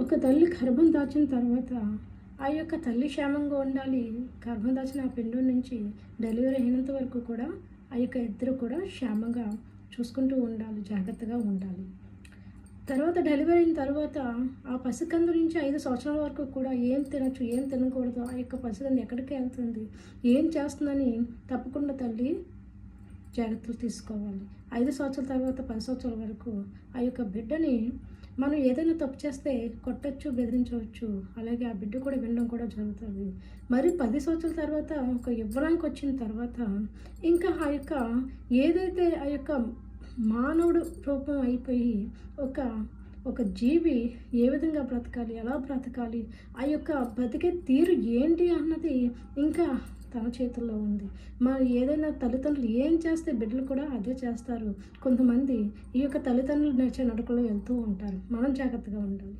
ఒక తల్లి గర్భం దాచిన తర్వాత ఆ యొక్క తల్లి క్షేమంగా ఉండాలి. గర్భం దాచిన ఆ పిండం నుంచి డెలివరీ అయినంత వరకు కూడా ఆ యొక్క ఇద్దరు కూడా క్షేమంగా చూసుకుంటూ ఉండాలి జాగ్రత్తగా ఉండాలి. తర్వాత డెలివరీ అయిన తర్వాత ఆ పసికందు నుంచి ఐదు సంవత్సరాల వరకు కూడా ఏం తినచ్చు ఏం తినకూడదు ఆ యొక్క పసికందు ఎక్కడికి వెళ్తుంది ఏం చేస్తుందని తప్పకుండా తల్లి జాగ్రత్తలు తీసుకోవాలి. ఐదు సంవత్సరాల తర్వాత పది సంవత్సరాల వరకు ఆ యొక్క బిడ్డని మనం ఏదైనా తప్పు చేస్తే కొట్టచ్చు బెదిరించవచ్చు. అలాగే ఆ బిడ్డ కూడా వినడం కూడా జరుగుతుంది. మరి పది సంవత్సరాల తర్వాత ఒక యువనానికి వచ్చిన తర్వాత ఇంకా ఆ యొక్క ఏదైతే ఆ యొక్క మానవుడు రూపం అయిపోయి ఒక ఒక జీవి ఏ విధంగా బ్రతకాలి? ఎలా బ్రతకాలి? ఆ యొక్క బ్రతికే తీరు ఏంటి అన్నది ఇంకా తన చేతుల్లో ఉంది. మరి ఏదైనా తల్లిదండ్రులు ఏం చేస్తే బిడ్డలు కూడా అదే చేస్తారు? కొంతమంది ఈ యొక్క తల్లిదండ్రులు నడిచే నడకలో వెళ్తూ ఉంటారు. మనం జాగ్రత్తగా ఉండాలి.